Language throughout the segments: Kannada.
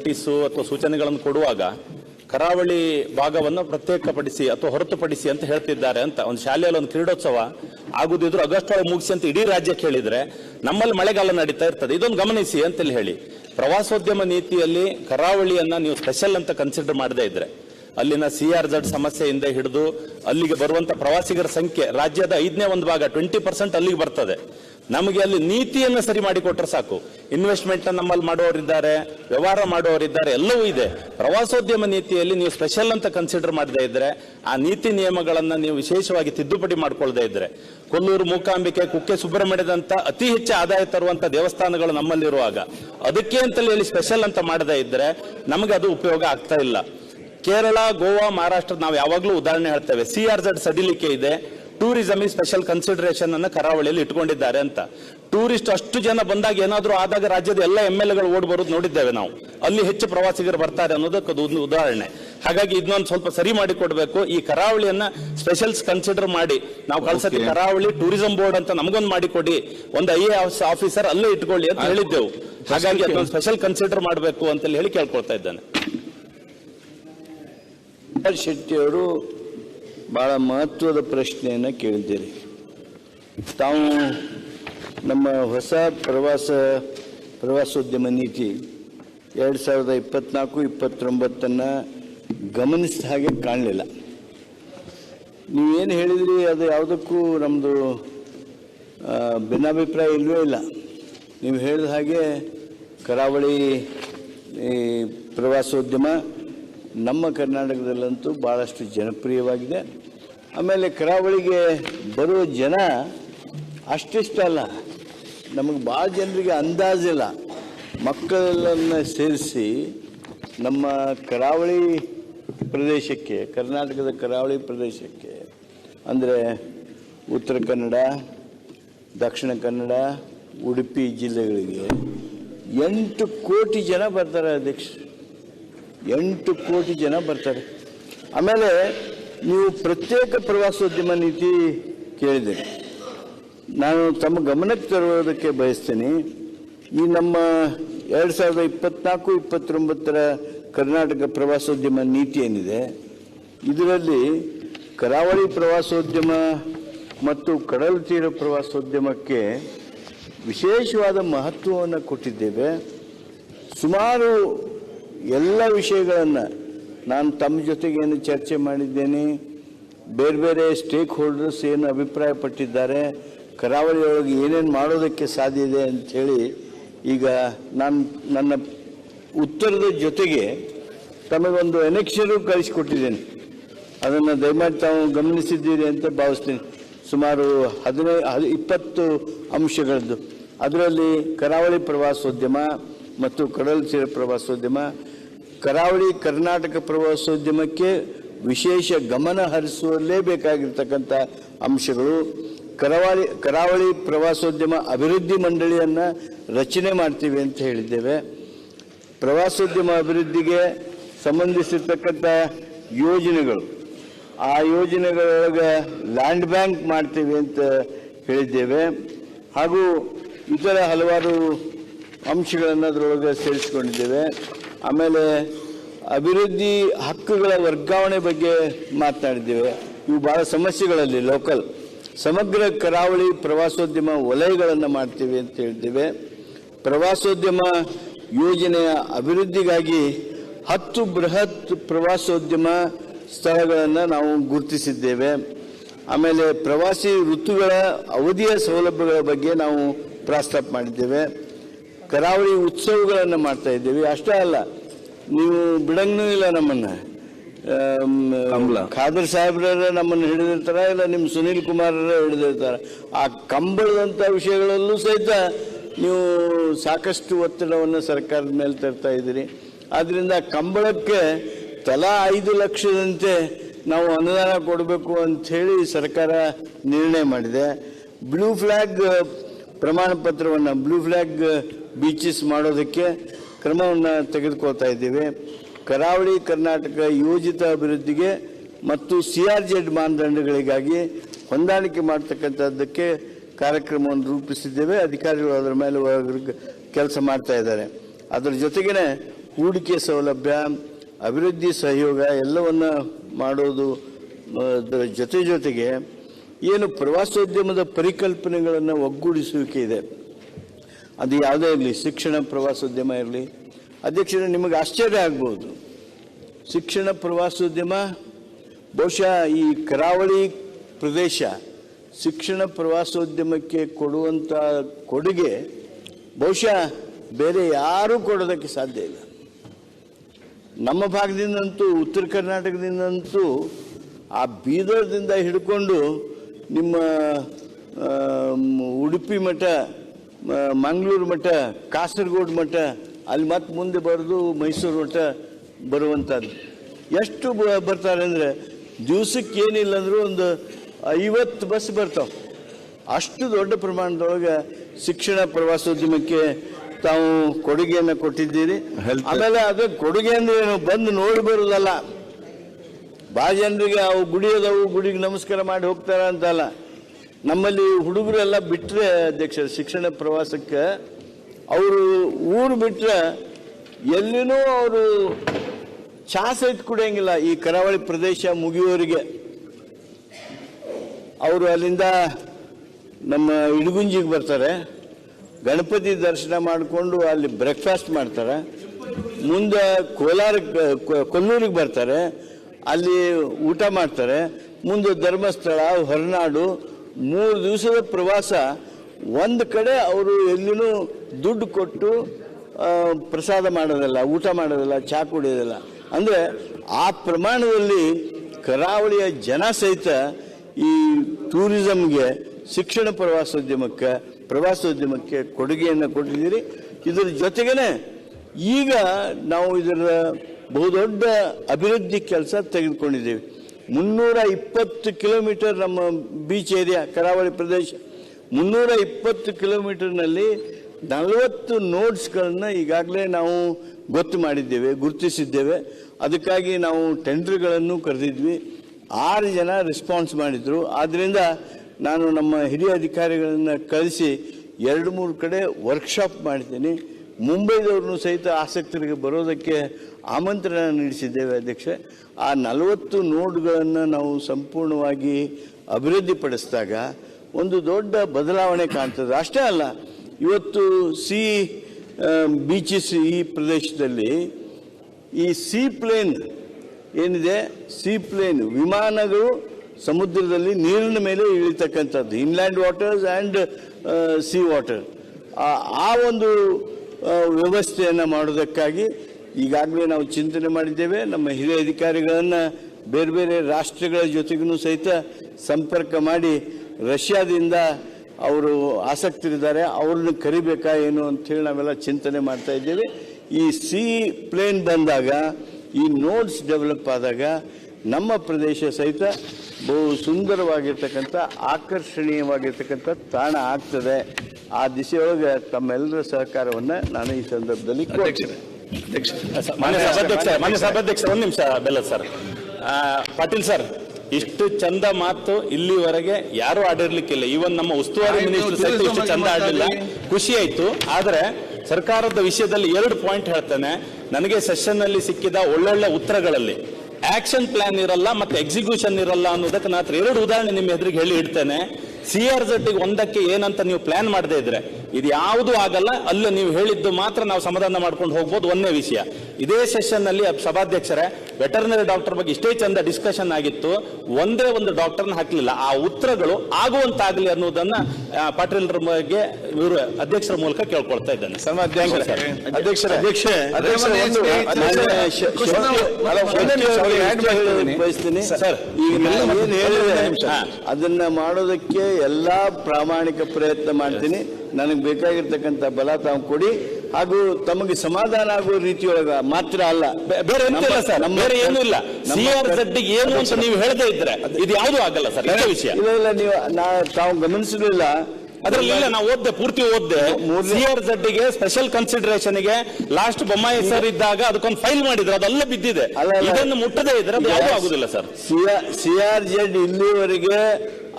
ನೋಟಿಸು ಅಥವಾ ಸೂಚನೆಗಳನ್ನು ಕೊಡುವಾಗ ಕರಾವಳಿ ಭಾಗವನ್ನು ಪ್ರತ್ಯೇಕಪಡಿಸಿ ಅಥವಾ ಹೊರತುಪಡಿಸಿ ಅಂತ ಹೇಳ್ತಿದ್ದಾರೆ ಅಂತ ಒಂದು ಶಾಲೆಯಲ್ಲಿ ಒಂದು ಕ್ರೀಡೋತ್ಸವ ಆಗುದಿದ್ರು ಆಗಸ್ಟ್ ಒಳಗೆ ಮುಗಿಸಿ ಅಂತ ಇಡೀ ರಾಜ್ಯಕ್ಕೆ ಹೇಳಿದ್ರೆ ನಮ್ಮಲ್ಲಿ ಮಳೆಗಾಲ ನಡೀತಾ ಇರ್ತದೆ. ಇದೊಂದು ಗಮನಿಸಿ ಅಂತೇಳಿ ಹೇಳಿ. ಪ್ರವಾಸೋದ್ಯಮ ನೀತಿಯಲ್ಲಿ ಕರಾವಳಿಯನ್ನ ನೀವು ಸ್ಪೆಷಲ್ ಅಂತ ಕನ್ಸಿಡರ್ ಮಾಡದೇ ಇದ್ರೆ ಅಲ್ಲಿನ ಸಿ ಆರ್ ಜಡ್ ಸಮಸ್ಯೆಯಿಂದ ಹಿಡಿದು ಅಲ್ಲಿಗೆ ಬರುವಂತ ಪ್ರವಾಸಿಗರ ಸಂಖ್ಯೆ ರಾಜ್ಯದ ಐದನೇ ಒಂದು ಭಾಗ ಟ್ವೆಂಟಿ ಪರ್ಸೆಂಟ್ ಅಲ್ಲಿಗೆ ಬರ್ತದೆ. ನಮಗೆ ಅಲ್ಲಿ ನೀತಿಯನ್ನು ಸರಿ ಮಾಡಿಕೊಟ್ರೆ ಸಾಕು. ಇನ್ವೆಸ್ಟ್ಮೆಂಟ್ ನಮ್ಮಲ್ಲಿ ಮಾಡುವವರಿದ್ದಾರೆ ವ್ಯವಹಾರ ಮಾಡುವವರಿದ್ದಾರೆ ಎಲ್ಲವೂ ಇದೆ. ಪ್ರವಾಸೋದ್ಯಮ ನೀತಿಯಲ್ಲಿ ನೀವು ಸ್ಪೆಷಲ್ ಅಂತ ಕನ್ಸಿಡರ್ ಮಾಡದೇ ಇದ್ರೆ, ಆ ನೀತಿ ನಿಯಮಗಳನ್ನು ನೀವು ವಿಶೇಷವಾಗಿ ತಿದ್ದುಪಡಿ ಮಾಡ್ಕೊಳ್ದೇ ಇದ್ರೆ, ಕೊಲ್ಲೂರು, ಮೂಕಾಂಬಿಕೆ, ಕುಕ್ಕೆ ಸುಬ್ರಹ್ಮಣ್ಯದಂತ ಅತಿ ಹೆಚ್ಚು ಆದಾಯ ತರುವಂತ ದೇವಸ್ಥಾನಗಳು ನಮ್ಮಲ್ಲಿರುವಾಗ, ಅದಕ್ಕೆ ಅಂತಲೇ ಹೇಳಿ ಸ್ಪೆಷಲ್ ಅಂತ ಮಾಡದೇ ಇದ್ರೆ, ನಮಗೆ ಅದು ಉಪಯೋಗ ಆಗ್ತಾ ಇಲ್ಲ. ಕೇರಳ, ಗೋವಾ ಮಹಾರಾಷ್ಟ್ರ ನಾವು ಯಾವಾಗಲೂ ಉದಾಹರಣೆ ಹೇಳ್ತೇವೆ. ಸಿ ಆರ್ ಜಡ್ ಸಡಿಲಿಕೆ ಇದೆ. ಟೂರಿಸಮ್ ಸ್ಪೆಷಲ್ ಕನ್ಸಿಡರೇಷನ್ ಅನ್ನ ಕರಾವಳಿಯಲ್ಲಿ ಇಟ್ಕೊಂಡಿದ್ದಾರೆ ಅಂತ. ಟೂರಿಸ್ಟ್ ಅಷ್ಟು ಜನ ಬಂದಾಗ ಏನಾದರೂ ಆದಾಗ ರಾಜ್ಯದ ಎಲ್ಲ ಎಂ ಎಲ್ ಎಗಳು ಓಡ್ ಬರೋದು ನೋಡಿದ್ದೇವೆ ನಾವು. ಅಲ್ಲಿ ಹೆಚ್ಚು ಪ್ರವಾಸಿಗರು ಬರ್ತಾರೆ ಅನ್ನೋದಕ್ಕೆ ಅದು ಒಂದು ಉದಾಹರಣೆ. ಹಾಗಾಗಿ ಇದನ್ನೊಂದು ಸ್ವಲ್ಪ ಸರಿ ಮಾಡಿ ಕೊಡಬೇಕು. ಈ ಕರಾವಳಿಯನ್ನ ಸ್ಪೆಷಲ್ಸ್ ಕನ್ಸಿಡರ್ ಮಾಡಿ. ನಾವು ಕಳ್ಸತಿ. ಕರಾವಳಿ ಟೂರಿಸಂ ಬೋರ್ಡ್ ಅಂತ ನಮಗೊಂದು ಮಾಡಿಕೊಡಿ ಒಂದು ಐ ಎ ಆಫೀಸರ್ ಅಲ್ಲೇ ಇಟ್ಕೊಳ್ಳಿ ಅಂತ ಹೇಳಿದ್ದೆವು. ಹಾಗಾಗಿ ಅದೊಂದು ಸ್ಪೆಷಲ್ ಕನ್ಸಿಡರ್ ಮಾಡಬೇಕು ಅಂತ ಹೇಳಿ ಕೇಳ್ಕೊಳ್ತಾ ಇದ್ದಾನೆ. ಶೆಟ್ಟಿಯವರು ಬಹಳ ಮಹತ್ವದ ಪ್ರಶ್ನೆಯನ್ನು ಕೇಳಿದ್ದೀರಿ. ತಾವು ನಮ್ಮ ಹೊಸ ಪ್ರವಾಸ, ಪ್ರವಾಸೋದ್ಯಮ ನೀತಿ ಎರಡು ಸಾವಿರದ ಇಪ್ಪತ್ನಾಲ್ಕು, ಇಪ್ಪತ್ತೊಂಬತ್ತನ್ನು ಗಮನಿಸಿದ ಹಾಗೆ ಕಾಣಲಿಲ್ಲ. ನೀವೇನು ಹೇಳಿದ್ರಿ, ಅದು ಯಾವುದಕ್ಕೂ ನಮ್ಮದು ಭಿನ್ನಾಭಿಪ್ರಾಯ ಇಲ್ಲವೇ ಇಲ್ಲ. ನೀವು ಹೇಳಿದ ಹಾಗೆ ಕರಾವಳಿ ಈ ಪ್ರವಾಸೋದ್ಯಮ ನಮ್ಮ ಕರ್ನಾಟಕದಲ್ಲಂತೂ ಭಾಳಷ್ಟು ಜನಪ್ರಿಯವಾಗಿದೆ. ಆಮೇಲೆ ಕರಾವಳಿಗೆ ಬರುವ ಜನ ಅಷ್ಟಿಷ್ಟ ಅಲ್ಲ. ನಮಗೆ ಭಾಳ ಜನರಿಗೆ ಅಂದಾಜಿಲ್ಲ ಮಕ್ಕಳನ್ನು ಸೇರಿಸಿ ನಮ್ಮ ಕರಾವಳಿ ಪ್ರದೇಶಕ್ಕೆ, ಕರ್ನಾಟಕದ ಕರಾವಳಿ ಪ್ರದೇಶಕ್ಕೆ, ಅಂದರೆ ಉತ್ತರ ಕನ್ನಡ, ದಕ್ಷಿಣ ಕನ್ನಡ, ಉಡುಪಿ ಜಿಲ್ಲೆಗಳಿಗೆ ಎಂಟು ಕೋಟಿ ಜನ ಬರ್ತಾರೆ ಅಧ್ಯಕ್ಷ ಎಂಟು ಕೋಟಿ ಜನ ಬರ್ತಾರೆ. ಆಮೇಲೆ ನೀವು ಪ್ರತ್ಯೇಕ ಪ್ರವಾಸೋದ್ಯಮ ನೀತಿ ಕೇಳಿದೆ ನಾನು ತಮ್ಮ ಗಮನಕ್ಕೆ ತರುವುದಕ್ಕೆ ಬಯಸ್ತೀನಿ. ಈ ನಮ್ಮ ಎರಡು ಸಾವಿರದ ಇಪ್ಪತ್ನಾಲ್ಕು, ಇಪ್ಪತ್ತೊಂಬತ್ತರ ಕರ್ನಾಟಕ ಪ್ರವಾಸೋದ್ಯಮ ನೀತಿ ಏನಿದೆ, ಇದರಲ್ಲಿ ಕರಾವಳಿ ಪ್ರವಾಸೋದ್ಯಮ ಮತ್ತು ಕಡಲು ತೀರ ಪ್ರವಾಸೋದ್ಯಮಕ್ಕೆ ವಿಶೇಷವಾದ ಮಹತ್ವವನ್ನು ಕೊಟ್ಟಿದ್ದೇವೆ. ಸುಮಾರು ಎಲ್ಲ ವಿಷಯಗಳನ್ನು ನಾನು ತಮ್ಮ ಜೊತೆಗೆ ಏನು ಚರ್ಚೆ ಮಾಡಿದ್ದೇನೆ. ಬೇರೆ ಬೇರೆ ಸ್ಟೇಕ್ ಹೋಲ್ಡರ್ಸ್ ಏನು ಅಭಿಪ್ರಾಯಪಟ್ಟಿದ್ದಾರೆ. ಕರಾವಳಿಯೊಳಗೆ ಏನೇನು ಮಾಡೋದಕ್ಕೆ ಸಾಧ್ಯ ಇದೆ ಅಂಥೇಳಿ ಈಗ ನಾನು ನನ್ನ ಉತ್ತರದ ಜೊತೆಗೆ ತಮಗೊಂದು ಎನೆಕ್ಷರು ಕಳಿಸಿಕೊಟ್ಟಿದ್ದೇನೆ. ಅದನ್ನು ದಯಮಾಡಿ ತಾವು ಗಮನಿಸಿದ್ದೀರಿ ಅಂತ ಭಾವಿಸ್ತೀನಿ. ಸುಮಾರು ಹದಿನೈದು ಹದಿ, ಇಪ್ಪತ್ತು ಅಂಶಗಳದ್ದು. ಅದರಲ್ಲಿ ಕರಾವಳಿ ಪ್ರವಾಸೋದ್ಯಮ ಮತ್ತು ಕಡಲ ತೀರ ಪ್ರವಾಸೋದ್ಯಮ, ಕರಾವಳಿ ಕರ್ನಾಟಕ ಪ್ರವಾಸೋದ್ಯಮಕ್ಕೆ ವಿಶೇಷ ಗಮನ ಹರಿಸುವಲ್ಲೇ ಬೇಕಾಗಿರ್ತಕ್ಕಂಥ ಅಂಶಗಳು, ಕರಾವಳಿ ಕರಾವಳಿ ಪ್ರವಾಸೋದ್ಯಮ ಅಭಿವೃದ್ಧಿ ಮಂಡಳಿಯನ್ನು ರಚನೆ ಮಾಡ್ತೀವಿ ಅಂತ ಹೇಳಿದ್ದೇವೆ. ಪ್ರವಾಸೋದ್ಯಮ ಅಭಿವೃದ್ಧಿಗೆ ಸಂಬಂಧಿಸಿರ್ತಕ್ಕಂಥ ಯೋಜನೆಗಳು, ಆ ಯೋಜನೆಗಳೊಳಗೆ ಲ್ಯಾಂಡ್ ಬ್ಯಾಂಕ್ ಮಾಡ್ತೀವಿ ಅಂತ ಹೇಳಿದ್ದೇವೆ. ಹಾಗೂ ಇತರ ಹಲವಾರು ಅಂಶಗಳನ್ನು ಅದರೊಳಗೆ ಸೇರಿಸ್ಕೊಂಡಿದ್ದೇವೆ. ಆಮೇಲೆ ಅಭಿವೃದ್ಧಿ ಹಕ್ಕುಗಳ ವರ್ಗಾವಣೆ ಬಗ್ಗೆ ಮಾತನಾಡಿದ್ದೇವೆ ಇವು ಭಾಳ ಸಮಸ್ಯೆಗಳಲ್ಲಿ ಲೋಕಲ್ ಸಮಗ್ರ ಕರಾವಳಿ ಪ್ರವಾಸೋದ್ಯಮ ವಲಯಗಳನ್ನು ಮಾಡ್ತೀವಿ ಅಂತ ಹೇಳಿದ್ದೇವೆ ಪ್ರವಾಸೋದ್ಯಮ ಯೋಜನೆಯ ಅಭಿವೃದ್ಧಿಗಾಗಿ ಹತ್ತು ಬೃಹತ್ ಪ್ರವಾಸೋದ್ಯಮ ಸ್ಥಳಗಳನ್ನು ನಾವು ಗುರುತಿಸಿದ್ದೇವೆ. ಆಮೇಲೆ ಪ್ರವಾಸಿ ಋತುಗಳ ಅವಧಿಯ ಸೌಲಭ್ಯಗಳ ಬಗ್ಗೆ ನಾವು ಪ್ರಸ್ತಾಪ ಮಾಡಿದ್ದೇವೆ. ಕರಾವಳಿ ಉತ್ಸವಗಳನ್ನು ಮಾಡ್ತಾ ಇದ್ದೇವೆ. ಅಷ್ಟೇ ಅಲ್ಲ ನೀವು ಬಿಡಂಗೂ ಇಲ್ಲ ನಮ್ಮನ್ನು. ಖಾದರ್ ಸಾಹೇಬ್ರ ನಮ್ಮನ್ನು ಹಿಡಿದಿರ್ತಾರ ಇಲ್ಲ ನಿಮ್ಮ ಸುನೀಲ್ ಕುಮಾರರ ಹಿಡಿದಿರ್ತಾರೆ? ಆ ಕಂಬಳದಂಥ ವಿಷಯಗಳಲ್ಲೂ ಸಹಿತ ನೀವು ಸಾಕಷ್ಟು ಒತ್ತಡವನ್ನು ಸರ್ಕಾರದ ಮೇಲೆ ತರ್ತಾ ಇದ್ದೀರಿ. ಆದ್ರಿಂದ ಕಂಬಳಕ್ಕೆ ತಲಾ ಐದು ಲಕ್ಷದಂತೆ ನಾವು ಅನುದಾನ ಕೊಡಬೇಕು ಅಂಥೇಳಿ ಸರ್ಕಾರ ನಿರ್ಣಯ ಮಾಡಿದೆ. ಬ್ಲೂ ಫ್ಲ್ಯಾಗ್ ಪ್ರಮಾಣ ಪತ್ರವನ್ನು ಬ್ಲೂ ಫ್ಲ್ಯಾಗ್ ಬೀಚಸ್ ಮಾಡೋದಕ್ಕೆ ಕ್ರಮವನ್ನು ತೆಗೆದುಕೊಳ್ತಾ ಇದ್ದೇವೆ. ಕರಾವಳಿ ಕರ್ನಾಟಕ ಯೋಜಿತ ಅಭಿವೃದ್ಧಿಗೆ ಮತ್ತು ಸಿ ಆರ್ ಜೆಡ್ ಮಾನದಂಡಗಳಿಗಾಗಿ ಹೊಂದಾಣಿಕೆ ಮಾಡ್ತಕ್ಕಂಥದ್ದಕ್ಕೆ ಕಾರ್ಯಕ್ರಮವನ್ನು ರೂಪಿಸಿದ್ದೇವೆ. ಅಧಿಕಾರಿಗಳು ಅದರ ಮೇಲೆ ಕೆಲಸ ಮಾಡ್ತಾ ಇದ್ದಾರೆ. ಅದರ ಜೊತೆಗೇ ಹೂಡಿಕೆ ಸೌಲಭ್ಯ, ಅಭಿವೃದ್ಧಿ ಸಹಯೋಗ ಎಲ್ಲವನ್ನ ಮಾಡೋದು ಜೊತೆ ಜೊತೆಗೆ ಏನು ಪ್ರವಾಸೋದ್ಯಮದ ಪರಿಕಲ್ಪನೆಗಳನ್ನು ಒಗ್ಗೂಡಿಸುವಿಕೆ ಇದೆ. ಅದು ಯಾವುದೇ ಇರಲಿ, ಶಿಕ್ಷಣ ಪ್ರವಾಸೋದ್ಯಮ ಇರಲಿ. ಅಧ್ಯಕ್ಷರೇ, ನಿಮಗೆ ಆಶ್ಚರ್ಯ ಆಗ್ಬೋದು. ಶಿಕ್ಷಣ ಪ್ರವಾಸೋದ್ಯಮ, ಬಹುಶಃ ಈ ಕರಾವಳಿ ಪ್ರದೇಶ ಶಿಕ್ಷಣ ಪ್ರವಾಸೋದ್ಯಮಕ್ಕೆ ಕೊಡುವಂಥ ಕೊಡುಗೆ ಬಹುಶಃ ಬೇರೆ ಯಾರೂ ಕೊಡೋದಕ್ಕೆ ಸಾಧ್ಯ ಇಲ್ಲ. ನಮ್ಮ ಭಾಗದಿಂದಂತೂ, ಉತ್ತರ ಕರ್ನಾಟಕದಿಂದಂತೂ ಆ ಬೀದರ್ದಿಂದ ಹಿಡ್ಕೊಂಡು ನಿಮ್ಮ ಉಡುಪಿ ಮಠ ಮಂಗಳೂರು ಮಠ ಕಾಸರಗೋಡು ಮಠ ಅಲ್ಲಿ ಮತ್ತೆ ಮುಂದೆ ಬರೆದು ಮೈಸೂರು ಮಠ ಬರುವಂಥದ್ದು ಎಷ್ಟು ಬ- ಬರ್ತಾರೆ ಅಂದರೆ ದಿವಸಕ್ಕೆ ಏನಿಲ್ಲ ಅಂದರೂ ಒಂದು ಐವತ್ತು ಬಸ್ ಬರ್ತಾವೆ. ಅಷ್ಟು ದೊಡ್ಡ ಪ್ರಮಾಣದೊಳಗೆ ಶಿಕ್ಷಣ ಪ್ರವಾಸೋದ್ಯಮಕ್ಕೆ ತಾವು ಕೊಡುಗೆಯನ್ನು ಕೊಟ್ಟಿದ್ದೀರಿ. ಆಮೇಲೆ ಅದು ಕೊಡುಗೆ ಅಂದರೆ ಬಂದು ನೋಡಿ ಬರೋದಲ್ಲ. ಭಾಳ ಜನರಿಗೆ ಅವು ಗುಡಿ ಅದಾವು ಗುಡಿಗೆ ನಮಸ್ಕಾರ ಮಾಡಿ ಹೋಗ್ತಾರ ಅಂತಲ್ಲ ನಮ್ಮಲ್ಲಿ ಹುಡುಗರೆಲ್ಲ ಬಿಟ್ಟರೆ ಅಧ್ಯಕ್ಷ, ಶಿಕ್ಷಣ ಪ್ರವಾಸಕ್ಕೆ ಅವರು ಊರು ಬಿಟ್ಟರೆ ಎಲ್ಲಿನೂ ಅವರು ಚಾಸ ಸಹಿತ ಕುಡಿಯಂಗಿಲ್ಲ ಈ ಕರಾವಳಿ ಪ್ರದೇಶ ಮುಗಿಯೋರಿಗೆ. ಅವರು ಅಲ್ಲಿಂದ ನಮ್ಮ ಇಡಗುಂಜಿಗೆ ಬರ್ತಾರೆ. ಗಣಪತಿ ದರ್ಶನ ಮಾಡಿಕೊಂಡು ಅಲ್ಲಿ ಬ್ರೇಕ್ಫಾಸ್ಟ್ ಮಾಡ್ತಾರೆ. ಮುಂದೆ ಕೋಲಾರ ಕೊಲ್ಲೂರಿಗೆ ಬರ್ತಾರೆ. ಅಲ್ಲಿ ಊಟ ಮಾಡ್ತಾರೆ. ಮುಂದೆ ಧರ್ಮಸ್ಥಳ, ಹೊರನಾಡು ಮೂರು ದಿವಸದ ಪ್ರವಾಸ, ಒಂದು ಕಡೆ ಅವರು ಎಲ್ಲಿನೂ ದುಡ್ಡು ಕೊಟ್ಟು ಪ್ರಸಾದ ಮಾಡೋದಿಲ್ಲ, ಊಟ ಮಾಡೋದಿಲ್ಲ, ಚಾ ಕುಡಿಯೋದಿಲ್ಲ. ಅಂದರೆ ಆ ಪ್ರಮಾಣದಲ್ಲಿ ಕರಾವಳಿಯ ಜನ ಸಹಿತ ಈ ಟೂರಿಸಮ್ಗೆ ಶಿಕ್ಷಣ ಪ್ರವಾಸೋದ್ಯಮಕ್ಕೆ ಪ್ರವಾಸೋದ್ಯಮಕ್ಕೆ ಕೊಡುಗೆಯನ್ನು ಕೊಟ್ಟಿದ್ದೀರಿ. ಇದರ ಜೊತೆಗೇ ಈಗ ನಾವು ಇದರ ಬಹುದೊಡ್ಡ ಅಭಿವೃದ್ಧಿ ಕೆಲಸ ತೆಗೆದುಕೊಂಡಿದ್ದೀವಿ. ಮುನ್ನೂರ ಇಪ್ಪತ್ತು ಕಿಲೋಮೀಟರ್ ನಮ್ಮ ಬೀಚ್ ಏರಿಯಾ ಕರಾವಳಿ ಪ್ರದೇಶ. ಮುನ್ನೂರ ಇಪ್ಪತ್ತು ಕಿಲೋಮೀಟರ್ನಲ್ಲಿ ನಲವತ್ತು ನೋಟ್ಸ್ಗಳನ್ನು ಈಗಾಗಲೇ ನಾವು ಗೊತ್ತು ಮಾಡಿದ್ದೇವೆ, ಗುರುತಿಸಿದ್ದೇವೆ. ಅದಕ್ಕಾಗಿ ನಾವು ಟೆಂಡರ್ಗಳನ್ನು ಕರೆದಿದ್ವಿ. ಆರು ಜನ ರೆಸ್ಪಾನ್ಸ್ ಮಾಡಿದರು. ಆದ್ದರಿಂದ ನಾನು ನಮ್ಮ ಹಿರಿಯ ಅಧಿಕಾರಿಗಳನ್ನು ಕಳಿಸಿ ಎರಡು ಮೂರು ಕಡೆ ವರ್ಕ್ಶಾಪ್ ಮಾಡಿದ್ದೀನಿ. ಮುಂಬೈದವ್ರನ್ನೂ ಸಹಿತ ಆಸಕ್ತರಿಗೆ ಬರೋದಕ್ಕೆ ಆಮಂತ್ರಣ ನೀಡಿಸಿದ್ದೇವೆ ಅಧ್ಯಕ್ಷೆ. ಆ ನಲವತ್ತು ನೋಡ್ಗಳನ್ನು ನಾವು ಸಂಪೂರ್ಣವಾಗಿ ಅಭಿವೃದ್ಧಿಪಡಿಸಿದಾಗ ಒಂದು ದೊಡ್ಡ ಬದಲಾವಣೆ ಕಾಣ್ತದೆ. ಅಷ್ಟೇ ಅಲ್ಲ, ಇವತ್ತು ಸಿ ಬೀಚಸ್ ಈ ಪ್ರದೇಶದಲ್ಲಿ ಈ ಸೀ ಪ್ಲೇನ್ ಏನಿದೆ? ಸೀ ಪ್ಲೇನ್ ವಿಮಾನಗಳು ಸಮುದ್ರದಲ್ಲಿ ನೀರಿನ ಮೇಲೆ ಇಳಿತಕ್ಕಂಥದ್ದು. Inland waters and sea water. ಆ ಒಂದು ವ್ಯವಸ್ಥೆಯನ್ನು ಮಾಡೋದಕ್ಕಾಗಿ ಈಗಾಗಲೇ ನಾವು ಚಿಂತನೆ ಮಾಡಿದ್ದೇವೆ. ನಮ್ಮ ಹಿರಿಯ ಅಧಿಕಾರಿಗಳನ್ನು ಬೇರೆ ಬೇರೆ ರಾಷ್ಟ್ರಗಳ ಜೊತೆಗೂ ಸಹಿತ ಸಂಪರ್ಕ ಮಾಡಿ ರಷ್ಯಾದಿಂದ ಅವರು ಆಸಕ್ತಿರಿದ್ದಾರೆ. ಅವ್ರನ್ನ ಕರಿಬೇಕಾ ಏನು ಅಂಥೇಳಿ ನಾವೆಲ್ಲ ಚಿಂತನೆ ಮಾಡ್ತಾ ಇದ್ದೇವೆ. ಈ ಸಿ ಪ್ಲೇನ್ ಬಂದಾಗ, ಈ ನೋಟ್ಸ್ ಡೆವಲಪ್ ಆದಾಗ ನಮ್ಮ ಪ್ರದೇಶ ಸಹಿತ ಬಹು ಸುಂದರವಾಗಿರ್ತಕ್ಕಂಥ, ಆಕರ್ಷಣೀಯವಾಗಿರ್ತಕ್ಕಂಥ ತಾಣ ಆಗ್ತದೆ. ಆ ದಿಶೆಯೊಳಗೆ ತಮ್ಮೆಲ್ಲರ ಸಹಕಾರವನ್ನು ನಾನು ಈ ಸಂದರ್ಭದಲ್ಲಿ ಮಾನ್ಯ ಸಭಾಧ್ಯಕ್ಷ ಮಾನ್ಯ ಸಭಾಧ್ಯಕ್ಷ ಒಂದು ನಿಮಿಷ ಬೆಲ್ಲ ಸರ್. ಪಾಟೀಲ್ ಸರ್ ಇಷ್ಟು ಚಂದ ಮಾತು ಇಲ್ಲಿವರೆಗೆ ಯಾರು ಆಡಿರ್ಲಿಕ್ಕಿಲ್ಲ. ಈವನ್ ನಮ್ಮ ಉಸ್ತುವಾರಿ ಮಿನಿಸ್ಟರ್ ಸಹಿತ ಇಷ್ಟು ಚಂದ ಆಡಲಿಲ್ಲ. ಖುಷಿ ಆಯ್ತು. ಆದ್ರೆ ಸರ್ಕಾರದ ವಿಷಯದಲ್ಲಿ ಎರಡು ಪಾಯಿಂಟ್ ಹೇಳ್ತೇನೆ. ನನಗೆ ಸೆಷನ್ನಲ್ಲಿ ಸಿಕ್ಕಿದ ಒಳ್ಳೊಳ್ಳೆ ಉತ್ತರಗಳಲ್ಲಿ ಆಕ್ಷನ್ ಪ್ಲಾನ್ ಇರಲ್ಲ ಮತ್ತೆ ಎಕ್ಸಿಕ್ಯೂಷನ್ ಇರಲ್ಲ ಅನ್ನೋದಕ್ಕೆ ನಾನು ಎರಡು ಉದಾಹರಣೆ ನಿಮ್ಮ ಎದುರಿಗೆ ಹೇಳಿ ಇಡ್ತೇನೆ. ಸಿ ಆರ್ ಝಡ್ಗೆ ಒಂದಕ್ಕೆ ಏನಂತ ನೀವು ಪ್ಲಾನ್ ಮಾಡದೇ ಇದ್ರೆ ಇದು ಯಾವುದು ಆಗಲ್ಲ ಅಲ್ಲ ನೀವು ಹೇಳಿದ್ದು ಮಾತ್ರ ನಾವು ಸಮಾಧಾನ ಮಾಡ್ಕೊಂಡು ಹೋಗ್ಬೋದು ಒಂದೇ ವಿಷಯ. ಇದೇ ಸೆಷನ್ನಲ್ಲಿ ಅಬ್- ಸಭಾಧ್ಯಕ್ಷರೇ ವೆಟರ್ನರಿ ಡಾಕ್ಟರ್ ಬಗ್ಗೆ ಇಷ್ಟೇ ಚಂದ ಡಿಸ್ಕಷನ್ ಆಗಿತ್ತು. ಒಂದೇ ಒಂದು ಡಾಕ್ಟರ್ನ ಹಾಕ್ಲಿಲ್ಲ. ಆ ಉತ್ತರಗಳು ಆಗುವಂತಾಗಲಿ ಅನ್ನೋದನ್ನ ಪಾಟೀಲ್ ಬಗ್ಗೆ ಇವರು ಅಧ್ಯಕ್ಷರ ಮೂಲಕ ಕೇಳ್ಕೊಳ್ತಾ ಇದ್ದಾನೆ. ಅಲ್ಲ. ಬಯಸ್ತೀನಿ. ಅದನ್ನ ಮಾಡೋದಕ್ಕೆ ಎಲ್ಲಾ ಪ್ರಾಮಾಣಿಕ ಪ್ರಯತ್ನ ಮಾಡ್ತೀನಿ. ನನಗೆ ಬೇಕಾಗಿರ್ತಕ್ಕಂಥ ಬಲ ತಾವು ಕೊಡಿ ಹಾಗೂ ತಮಗೆ ಸಮಾಧಾನ ಆಗುವ ರೀತಿಯೊಳಗ ಮಾತ್ರ ಅಲ್ಲ. ಬೇರೆ ಏನು ಇಲ್ಲ ಸರ್? ಬೇರೆ ಏನೂ ಇಲ್ಲ. ಸಿಆರ್ ಏನು ಅಂತ ನೀವು ಹೇಳದೇ ಇದ್ರೆ ಇದು ಯಾವುದು ಆಗಲ್ಲ ಸರ್ ಇದೇ ವಿಷಯ. ಇಲ್ಲ ನೀವು ನಾ ತಾವು ಗಮನಿಸಲಿಲ್ಲ ಅದ್ರಲ್ಲಿ ಇಲ್ಲ ನಾವು ಓದ್ದೆ ಪೂರ್ತಿ ಓದ್ದೆ. ಸಿಆರ್ ಜಡ್ಗೆ ಸ್ಪೆಷಲ್ ಕನ್ಸಿಡರೇಷನ್ಗೆ ಲಾಸ್ಟ್ ಬೊಮ್ಮಾಯಿ ಸರ್ ಇದ್ದಾಗ ಅದಕ್ಕೊಂದು ಫೈಲ್ ಮಾಡಿದ್ರು ಅದೆಲ್ಲ ಬಿದ್ದಿದೆ. ಇದನ್ನು ಮುಟ್ಟದೇ ಇದ್ರೆ ಅದು ಯಾವುದೂ ಆಗುದಿಲ್ಲ ಸರ್. ಸಿಆರ್ ಜೆಡ್ ಇಲ್ಲಿವರೆಗೆ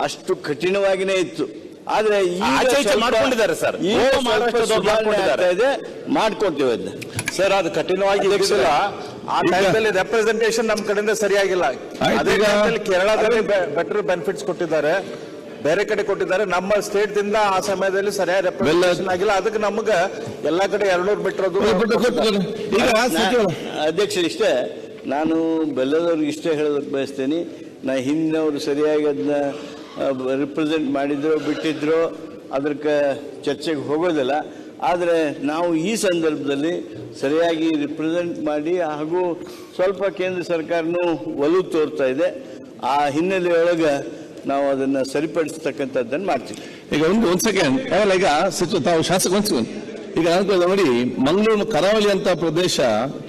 ಅಷ್ಟು ಕಠಿಣವಾಗಿನೇ ಇತ್ತು. ಆದ್ರೆ ಮಾಡ್ಕೊಂಡಿದ್ದಾರೆ ಸರ್. ಇದೆ. ಮಾಡ್ಕೊಳ್ತೇವೆ ಅದನ್ನ ಸರ್ ಅದು ಕಠಿಣವಾಗಿ ಆ ಟೈಮಲ್ಲಿ ರೆಪ್ರೆಸೆಂಟೇಷನ್ ನಮ್ ಕಡೆಯಿಂದ ಸರಿಯಾಗಿಲ್ಲ. ಅದೇ ಕೇರಳದಲ್ಲಿ ಬೆಟರ್ ಬೆನಿಫಿಟ್ಸ್ ಕೊಟ್ಟಿದ್ದಾರೆ. ಬೇರೆ ಕಡೆ ಕೊಟ್ಟಿದ್ದಾರೆ. ನಮ್ಮ ಸ್ಟೇಟ್ ದಿಂದ ಆ ಸಮಯದಲ್ಲಿ ಸರಿಯಾದ ರೆಪ್ರೆಸೆಂಟೇಷನ್ ಆಗಿಲ್ಲ. ಅದಕ್ಕೆ ನಮಗ ಎಲ್ಲಾ ಕಡೆ ಎರಡ್ನೂರು ಮೀಟರ್ ಅಧ್ಯಕ್ಷ ಇಷ್ಟೇ. ನಾನು ಬೆಲ್ಲದವ್ರಿಗೆ ಇಷ್ಟೇ ಹೇಳೋದಕ್ಕೆ ಬಯಸ್ತೇನೆ. ನಾ ಹಿಂದಿನವರು ಸರಿಯಾಗಿ ಅದನ್ನ ರಿಪ್ರೆಸೆಂಟ್ ಮಾಡಿದ್ರು, ಬಿಟ್ಟಿದ್ರು, ಅದಕ್ಕೆ ಚರ್ಚೆಗೆ ಹೋಗೋದಿಲ್ಲ. ಆದರೆ ನಾವು ಈ ಸಂದರ್ಭದಲ್ಲಿ ಸರಿಯಾಗಿ ರಿಪ್ರೆಸೆಂಟ್ ಮಾಡಿ ಹಾಗೂ ಸ್ವಲ್ಪ ಕೇಂದ್ರ ಸರ್ಕಾರನೂ ಒಲವು ತೋರ್ತಾ ಇದೆ. ಆ ಹಿನ್ನೆಲೆಯೊಳಗೆ ನಾವು ಅದನ್ನು ಸರಿಪಡಿಸ್ತಕ್ಕಂಥದ್ದನ್ನು ಮಾಡ್ತೀವಿ. ಈಗ ಒಂದು ಒಂದು ಸೆಕೆಂಡ್ ಈಗ? ಸಚಿವ ತಾವು ಶಾಸಕ ಒಂದು. ಈಗ ಅನುಕೂಲ ನೋಡಿ, ಮಂಗಳೂರು ಕರಾವಳಿ ಅಂತ ಪ್ರದೇಶ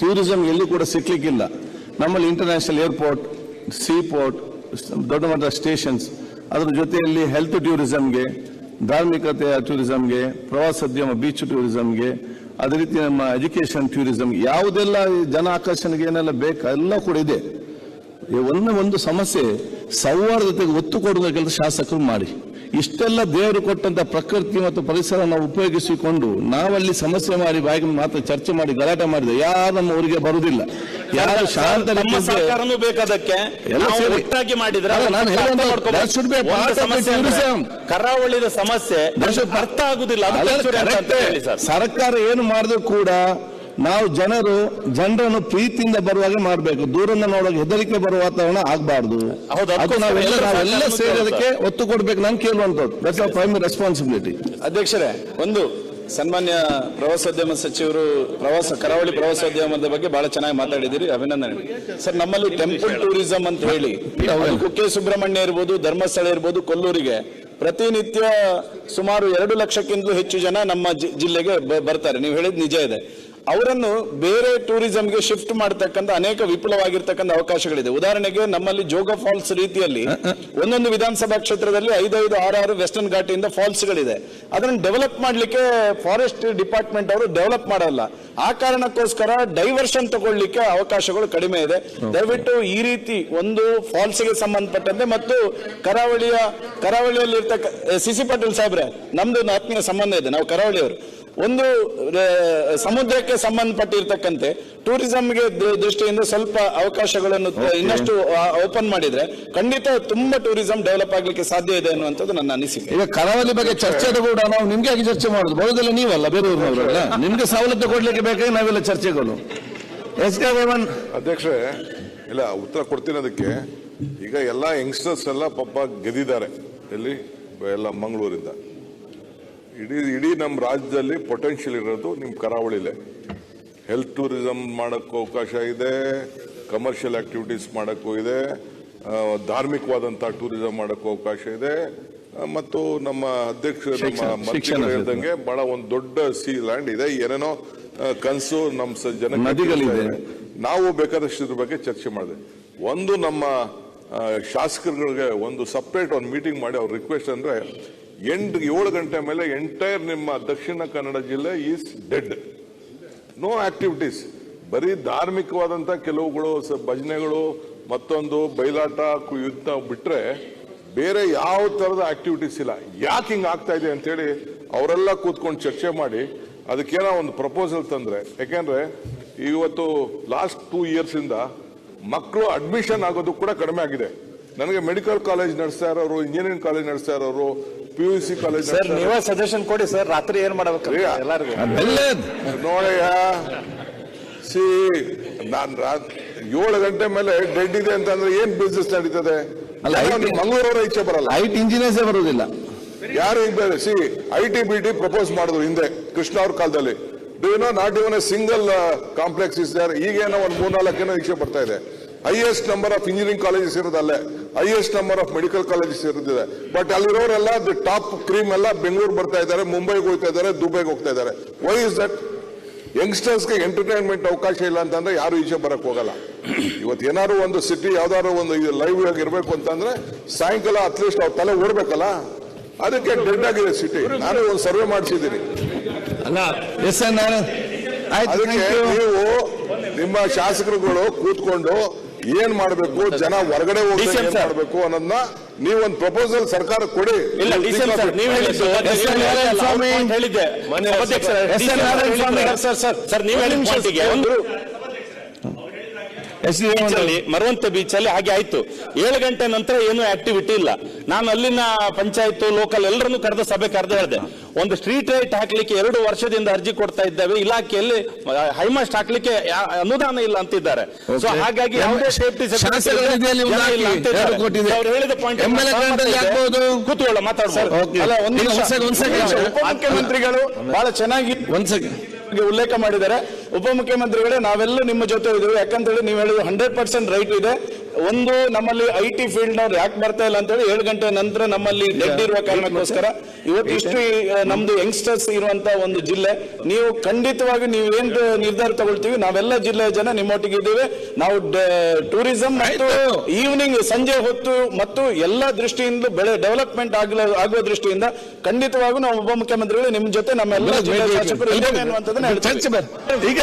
ಟೂರಿಸಂ ಎಲ್ಲೂ ಕೂಡ ಸಿಕ್ಕಲಿಕ್ಕಿಲ್ಲ ನಮ್ಮಲ್ಲಿ ಇಂಟರ್ನ್ಯಾಷನಲ್ ಏರ್ಪೋರ್ಟ್ ಸೀ ಪೋರ್ಟ್ ದೊಡ್ಡ ಮಟ್ಟದ ಸ್ಟೇಷನ್ಸ್ ಅದ್ರ ಜೊತೆಯಲ್ಲಿ ಹೆಲ್ತ್ ಟೂರಿಸಂಗೆ ಧಾರ್ಮಿಕತೆಯ ಟೂರಿಸಂಗೆ ಪ್ರವಾಸೋದ್ಯಮ ಬೀಚ್ ಟೂರಿಸಂಗೆ ಅದೇ ರೀತಿ ನಮ್ಮ ಎಜುಕೇಶನ್ ಟೂರಿಸಂ ಯಾವುದೆಲ್ಲ ಜನ ಆಕರ್ಷಣೆಗೆ ಏನೆಲ್ಲ ಬೇಕು ಎಲ್ಲ ಕೂಡ ಇದೆ. ಒಂದು ಒಂದು ಸಮಸ್ಯೆ, ಸೌಹಾರ್ದತೆಗೆ ಒತ್ತು ಕೊಡುವ ಕೆಲಸ ಶಾಸಕರು ಮಾಡಿ. ಇಷ್ಟೆಲ್ಲ ದೇವರು ಕೊಟ್ಟಂತ ಪ್ರಕೃತಿ ಮತ್ತು ಪರಿಸರ ಉಪಯೋಗಿಸಿಕೊಂಡು ನಾವಲ್ಲಿ ಸಮಸ್ಯೆ ಮಾಡಿ, ಬಾಯಿಗೆ ಮಾತ್ರ ಚರ್ಚೆ ಮಾಡಿ, ಗಲಾಟೆ ಮಾಡಿದ್ರೆ ಯಾರು ನಮ್ಮ ಊರಿಗೆ ಬರುವುದಿಲ್ಲ. ಯಾರು ಶಾಂತ ನಮ್ಮ ಸರ್ಕಾರನೂ ಬೇಕದಕ್ಕೆ ಒಟ್ಟಾಗಿ ಮಾಡಿದ್ರೆ. ಕರಾವಳಿದ ಸಮಸ್ಯೆ ಅರ್ಥ ಆಗುದಿಲ್ಲ. ಸರ್ಕಾರ ಏನು ಮಾಡಿದ್ರು ಕೂಡ ನಾವು ಜನರು ಜನರನ್ನು ಪ್ರೀತಿಯಿಂದ ಬರುವಾಗ ಮಾಡಬೇಕು. ದೂರದಿಂದ ನೋಡುವಾಗ ಹೆದರಿಕೆ ಬರುವ ವಾತಾವರಣ ಆಗಬಾರ್ದು. ನಾವೆಲ್ಲ ಎಲ್ಲರೂ ನಾವೆಲ್ಲ ಸಹಕಾರನೂ ಸೇರಿ ಅದಕ್ಕೆ ಒತ್ತು ಕೊಡ್ಬೇಕು. ನಾನು ಕೇಳುವಂಥದ್ದು. ದಟ್ಸ್ ರೆಸ್ಪಾನ್ಸಿಬಿಲಿಟಿ ಅಧ್ಯಕ್ಷರೇ ಒಂದು ಸನ್ಮಾನ್ಯ ಪ್ರವಾಸೋದ್ಯಮ ಸಚಿವರು, ಪ್ರವಾಸ, ಕರಾವಳಿ ಪ್ರವಾಸೋದ್ಯಮದ ಬಗ್ಗೆ ಬಹಳ ಚೆನ್ನಾಗಿ ಮಾತಾಡಿದಿರಿ ಅಭಿನಂದನೆ ಸರ್, ನಮ್ಮಲ್ಲಿ ಟೆಂಪಲ್ ಟೂರಿಸಂ ಅಂತ ಹೇಳಿ ಕುಕ್ಕೆ ಸುಬ್ರಹ್ಮಣ್ಯ ಇರ್ಬೋದು, ಧರ್ಮಸ್ಥಳ ಇರ್ಬೋದು, ಕೊಲ್ಲೂರಿಗೆ ಪ್ರತಿನಿತ್ಯ ಸುಮಾರು ಎರಡು ಲಕ್ಷಕ್ಕಿಂತಲೂ ಹೆಚ್ಚು ಜನ ನಮ್ಮ ಜಿಲ್ಲೆಗೆ ಬರ್ತಾರೆ. ನೀವು ಹೇಳಿದ್ ನಿಜ ಇದೆ. ಅವರನ್ನು ಬೇರೆ ಟೂರಿಸಂಗೆ ಶಿಫ್ಟ್ ಮಾಡತಕ್ಕಂಥ ಅನೇಕ ವಿಪುಲವಾಗಿರ್ತಕ್ಕಂಥ ಅವಕಾಶಗಳಿದೆ. ಉದಾಹರಣೆಗೆ ನಮ್ಮಲ್ಲಿ ಜೋಗ ಫಾಲ್ಸ್ ರೀತಿಯಲ್ಲಿ ಒಂದೊಂದು ವಿಧಾನಸಭಾ ಕ್ಷೇತ್ರದಲ್ಲಿ ಐದೈದು ಆರಾರು ವೆಸ್ಟರ್ನ್ ಘಾಟಿಯಿಂದ ಫಾಲ್ಸ್ ಗಳಿದೆ ಅದನ್ನು ಡೆವಲಪ್ ಮಾಡಲಿಕ್ಕೆ ಫಾರೆಸ್ಟ್ ಡಿಪಾರ್ಟ್ಮೆಂಟ್ ಅವರು ಡೆವಲಪ್ ಮಾಡಲ್ಲ. ಆ ಕಾರಣಕ್ಕೋಸ್ಕರ ಡೈವರ್ಷನ್ ತಗೊಳ್ಳಿಕ್ಕೆ ಅವಕಾಶಗಳು ಕಡಿಮೆ ಇದೆ. ದಯವಿಟ್ಟು ಈ ರೀತಿ ಒಂದು ಫಾಲ್ಸ್ಗೆ ಸಂಬಂಧಪಟ್ಟಂತೆ ಮತ್ತು ಕರಾವಳಿಯ ಕರಾವಳಿಯಲ್ಲಿ ಇರ್ತಕ್ಕ ಸಿಸಿ ಪಾಟೀಲ್ ಸಾಹೇಬ್ರೆ ನಮ್ದು ಒಂದು ಆತ್ಮೀಯ ಸಂಬಂಧ ಇದೆ. ನಾವು ಕರಾವಳಿಯವರು. ಒಂದು ಸಮುದ್ರಕ್ಕೆ ಸಂಬಂಧಪಟ್ಟಿರ್ತಕ್ಕಂತೆ ಟೂರಿಸಂಗೆ ದ- ದೃಷ್ಟಿಯಿಂದ ಸ್ವಲ್ಪ ಅವಕಾಶಗಳನ್ನು ಇನ್ನಷ್ಟು ಓಪನ್ ಮಾಡಿದ್ರೆ ಖಂಡಿತ ತುಂಬಾ ಟೂರಿಸಂ ಡೆವಲಪ್ ಆಗ್ಲಿಕ್ಕೆ ಸಾಧ್ಯ ಇದೆ ಅನ್ನುವಂಥದ್ದು ನನ್ನ ಅನಿಸಿಕೆ. ಈಗ ಕರಾವಳಿ ಬಗ್ಗೆ ಚರ್ಚೆ ಕೂಡ ನಾವು ನಿಮ್ಗೆ ಆಗಿ ಚರ್ಚೆ ಮಾಡುದು? ಬರೋದಿಲ್ಲ ನೀವಲ್ಲ ಬೇರೆಯವ್ರನ್ನವರಲ್ಲ ನಿಮ್ಗೆ ಸವಲತ್ತು ಕೊಡ್ಲಿಕ್ಕೆ ಬೇಕಾಗಿ ನಾವೆಲ್ಲ ಚರ್ಚೆಗಳು ಎಸ್ ಕೆ ರೇವನ್ ಅಧ್ಯಕ್ಷರೇ ಇಲ್ಲ ಉತ್ತರ ಕೊಡ್ತೀನಿ ಅದಕ್ಕೆ. ಈಗ ಎಲ್ಲ ಯಂಗ್ಸ್ಟರ್ಸ್ ಎಲ್ಲ ಪಾಪ ಗೆದ್ದಿದ್ದಾರೆ. ಎಲ್ಲಿ? ಎಲ್ಲ ಮಂಗಳೂರಿಂದ. ಇಡೀ ಇಡೀ ನಮ್ಮ ರಾಜ್ಯದಲ್ಲಿ ಪೊಟೆನ್ಷಿಯಲ್ ಇರೋದು ನಿಮ್ಮ ಕರಾವಳಿಲೇ. ಹೆಲ್ತ್ ಟೂರಿಸಂ ಮಾಡೋಕ್ಕೂ ಅವಕಾಶ ಇದೆ ಕಮರ್ಷಿಯಲ್ ಆಕ್ಟಿವಿಟೀಸ್ ಮಾಡೋಕ್ಕೂ ಇದೆ ಧಾರ್ಮಿಕವಾದಂಥ ಟೂರಿಸಂ ಮಾಡೋಕ್ಕೂ ಅವಕಾಶ ಇದೆ. ಮತ್ತು ನಮ್ಮ ಅಧ್ಯಕ್ಷ ನಮ್ಮ ಹೇಳ್ದಂಗೆ ಬಹಳ ಒಂದು ದೊಡ್ಡ ಸೀ ಲ್ಯಾಂಡ್ ಇದೆ. ಏನೇನೋ ಕನಸು ನಮ್ಮ ನದಿಗಳಿದೆ. ನಾವು ಬೇಕಾದಷ್ಟು ಇದ್ರ ಬಗ್ಗೆ ಚರ್ಚೆ ಮಾಡಿದೆ. ಒಂದು ನಮ್ಮ ಶಾಸಕರುಗಳಿಗೆ ಒಂದು ಸಪ್ರೇಟ್ ಒಂದು ಮೀಟಿಂಗ್ ಮಾಡಿ ಅವ್ರ ರಿಕ್ವೆಸ್ಟ್ ಅಂದ್ರೆ ಎಂಟು ಏಳು ಗಂಟೆ ಮೇಲೆ ಎಂಟೈರ್ ನಿಮ್ಮ ದಕ್ಷಿಣ ಕನ್ನಡ ಜಿಲ್ಲೆ ಈಸ್ ಡೆಡ್ ನೋ ಆಕ್ಟಿವಿಟೀಸ್ ಬರೀ ಧಾರ್ಮಿಕವಾದಂಥ ಕೆಲವುಗಳು ಭಜನೆಗಳು, ಮತ್ತೊಂದು ಬಯಲಾಟ ಯುದ್ಧ ಬಿಟ್ರೆ ಬೇರೆ ಯಾವ ತರದ ಆಕ್ಟಿವಿಟೀಸ್ ಇಲ್ಲ. ಯಾಕೆ ಹಿಂಗೆ ಆಗ್ತಾ ಇದೆ ಅಂತೇಳಿ ಅವರೆಲ್ಲ ಕೂತ್ಕೊಂಡು ಚರ್ಚೆ ಮಾಡಿ ಅದಕ್ಕೇನೋ ಒಂದು ಪ್ರಪೋಸಲ್ ತಂದ್ರೆ. ಯಾಕೆಂದರೆ ಇವತ್ತು ಲಾಸ್ಟ್ ಟೂ ಇಯರ್ಸ್ ಇಂದ ಮಕ್ಕಳು ಅಡ್ಮಿಷನ್ ಆಗೋದು ಕೂಡ ಕಡಿಮೆ ಆಗಿದೆ. ನನಗೆ ಮೆಡಿಕಲ್ ಕಾಲೇಜ್ ನಡೆಸ್ತಾ ಇರೋರು ಇಂಜಿನಿಯರಿಂಗ್ ಕಾಲೇಜ್ ನಡೆಸ್ತಾ ಇರೋರು P U C college sir ನೀವೇ ಸಜೆಷನ್ ಕೊಡಿ ಸರ್ ರಾತ್ರಿ ಏನ್ ಮಾಡ್ಬೇಕು? ರೀ, ಎಲ್ಲರಿಗೂ. ನೋಡಯ್ಯ ಸಿ ನಾನ್ ಏಳು ಗಂಟೆ ಮೇಲೆ ಡೆಡ್ ಇದೆ ಅಂತಂದ್ರೆ ಏನ್ ಬಿಸ್ನೆಸ್ ನಡೀತದೆ? ಮಂಗಳೂರವರ ಇಚ್ಛೆ ಬರಲ್ಲ. ಐ ಟಿ ಇಂಜಿನಿಯರ್ಸ್ ಬರೋದಿಲ್ಲ ಯಾರು C I T B T propose ಮಾಡಿದ್ರು ಹಿಂದೆ ಕೃಷ್ಣ ಅವ್ರ ಕಾಲದಲ್ಲಿ. Do no not even a single complex is there ಈಗೇನೋ ಒಂದು ಮೂರ್ನಾಲ್ಕೇನೋ ಇಚ್ಛೆ ಬರ್ತಾ ಇದೆ. Highest number of engineering colleges ಇರೋದಲ್ಲೇ highest number of medical colleges ಇರುತ್ತಿದೆ. But ಅಲ್ಲಿರೋರೆಲ್ಲ ದಿ ಟಾಪ್ ಕ್ರೀಮ್ ಎಲ್ಲ ಬೆಂಗಳೂರು ಬರ್ತಾ ಇದ್ದಾರೆ ಮುಂಬೈಗೆ ಹೋಗ್ತಾ ಇದ್ದಾರೆ ದುಬೈಗೆ ಹೋಗ್ತಾ ಇದ್ದಾರೆ. ವೈ ಇಸ್ ದಟ್ ಯಂಗ್ಸ್ಟರ್ಸ್ಗೆ ಎಂಟರ್ಟೈನ್ಮೆಂಟ್ ಅವಕಾಶ ಇಲ್ಲ ಅಂತಂದ್ರೆ ಯಾರು ಈಚೆ ಬರಕ್ ಹೋಗಲ್ಲ. ಇವತ್ತು ಏನಾದ್ರು ಒಂದು ಸಿಟಿ ಯಾವ್ದಾದ್ರು ಒಂದು ಲೈವ್ ಆಗಿ ಇರಬೇಕು ಅಂತಂದ್ರೆ ಸಾಯಂಕಾಲ ಅಟ್ಲೀಸ್ಟ್ ಅವ್ರ ತಲೆ ಓಡ್ಬೇಕಲ್ಲ. ಅದಕ್ಕೆ ಡೆಡ್ ಆಗಿದೆ ಸಿಟಿ ನಾನು ಒಂದು ಸರ್ವೆ ಮಾಡಿಸಿದ್ದೀನಿ. ಅದಕ್ಕೆ ನೀವು ನಿಮ್ಮ ಶಾಸಕರುಗಳು ಕೂತ್ಕೊಂಡು ಏನ್ ಮಾಡಬೇಕು? ಜನ ಹೊರಗಡೆ ಹೋಗಿ ಮಾಡಬೇಕು ಏನ್ sir. ಮಾಡ್ಬೇಕು ಅನ್ನೋದನ್ನ ನೀವೊಂದು ಪ್ರಪೋಸಲ್ ಸರ್ಕಾರ ಕೊಡಿ. ಇಲ್ಲ ಡಿಸಿಎಂ ಸರ್ ನೀವು ಹೇಳಿದ್ದು ಸರ್ ನೀವು ಹೇಳಿದ ಪಾಯಿಂಟಿಗೆ ಒಂದು ಎಸ್ ಡಿ ಬೀಚ್ ಅಲ್ಲಿ ಮರವಂತೆ ಬೀಚ್ ಅಲ್ಲಿ ಹಾಗೆ ಆಯ್ತು. ಏಳು ಗಂಟೆ ನಂತರ ಏನು ಆಕ್ಟಿವಿಟಿ ಇಲ್ಲ. ನಾನು ಅಲ್ಲಿನ ಪಂಚಾಯತ್ ಲೋಕಲ್ ಎಲ್ಲರನ್ನು ಕರೆದ ಸಭೆ ಕರೆದು ಹೇಳಿದೆ. ಒಂದು ಸ್ಟ್ರೀಟ್ ಲೈಟ್ ಹಾಕ್ಲಿಕ್ಕೆ ಎರಡು ವರ್ಷದಿಂದ ಅರ್ಜಿ ಕೊಡ್ತಾ ಇದ್ದೇವೆ. ಇಲಾಖೆಯಲ್ಲಿ ಹೈಮಾಸ್ಟ್ ಹಾಕ್ಲಿಕ್ಕೆ ಅನುದಾನ ಇಲ್ಲ ಅಂತಿದ್ದಾರೆ. ಸೊ ಹಾಗಾಗಿ ಯಾವುದೇ ಸೇಫ್ಟಿ ಅವ್ರು ಹೇಳಿದ ಪಾಯಿಂಟ್. ಕೂತ್ಕೊಳ್ಳ ಸೆಕೆಂಡ್, ಉಪಮುಖ್ಯಮಂತ್ರಿಗಳು ಬಹಳ ಚೆನ್ನಾಗಿ ಒಂದ್ ಸೆಕೆಂಡ್. ಬಗ್ಗೆ ಉಲ್ಲೇಖ ಮಾಡಿದ್ದಾರೆ. ಉಪಮುಖ್ಯಮಂತ್ರಿಗಳೇ, ನಾವೆಲ್ಲ ನಿಮ್ಮ ಜೊತೆ ಇದ್ದೀವಿ. ಯಾಕಂತೇಳಿ ನೀವು ಹೇಳಿದ್ರು ಹಂಡ್ರೆಡ್ ಪರ್ಸೆಂಟ್ ರೈಟ್ ಇದೆ. ಒಂದು ನಮ್ಮಲ್ಲಿ ಐ ಟಿ ಫೀಲ್ಡ್ ನವ್ರು ಯಾಕೆ ಬರ್ತಾ ಇಲ್ಲ ಅಂತ ಹೇಳಿ ಏಳು ಗಂಟೆ ನಂತರ ನಮ್ಮಲ್ಲಿ ಡೆಡ್ ಇರುವ ಕಾರಣಕ್ಕೋಸ್ಕರ ಇವತ್ತು ಇಷ್ಟು ನಮ್ದು ಯಂಗ್ಸ್ಟರ್ಸ್ ಇರುವಂತ ಒಂದು ಜಿಲ್ಲೆ ನೀವು ಖಂಡಿತವಾಗಿ ನೀವು ಏನ್ ನಿರ್ಧಾರ ತಗೊಳ್ತೀವಿ ನಾವೆಲ್ಲ ಜಿಲ್ಲೆಯ ಜನ ನಿಮ್ಮೊಟ್ಟಿಗೆ ಇದ್ದೇವೆ ನಾವು ಟೂರಿಸಂ ಮತ್ತು. ಈವ್ನಿಂಗ್ ಸಂಜೆ ಹೊತ್ತು ಮತ್ತು ಎಲ್ಲ ದೃಷ್ಟಿಯಿಂದ ಬೆಳೆ ಡೆವಲಪ್ಮೆಂಟ್ ಆಗಲ ಆಗುವ ದೃಷ್ಟಿಯಿಂದ ಖಂಡಿತವಾಗೂ ನಾವು ಉಪಮುಖ್ಯಮಂತ್ರಿಗಳು ನಿಮ್ಮ ಜೊತೆ ನಮ್ಮೆಲ್ಲ ಜಿಲ್ಲೆ ಶಾಸಕರು. ಈಗ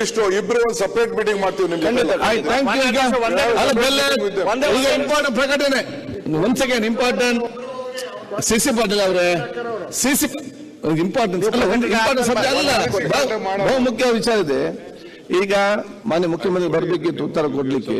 ಇಷ್ಟು ಇಬ್ರು ಒಂದು ಸಪರೇಟ್ ಮೀಟಿಂಗ್ ಮಾಡ್ತೀವಿ ನಿಮ್ಗೆ. ಖಂಡಿತ. ಆಯ್ತು ಥ್ಯಾಂಕ್ ಯು ಈಗ. ಅಲ್ಲ ಬೆಲ್ಲ ಈಗ ಇಂಪಾರ್ಟೆಂಟ್ ಪ್ರಕಟಣೆ. ಒಂದ್ second important C C Patil ಅವರೇ. ಸಿ ಸಿ ಇಂಪಾರ್ಟೆಂಟ್ ಬಹು- ಬಹು ಮುಖ್ಯ ವಿಚಾರ ಇದೆ. ಈಗ ಮಾನ್ಯ ಮುಖ್ಯಮಂತ್ರಿ ಬರ್ಬೇಕಿತ್ತು ಉತ್ತರ ಕೊಡ್ಲಿಕ್ಕೆ.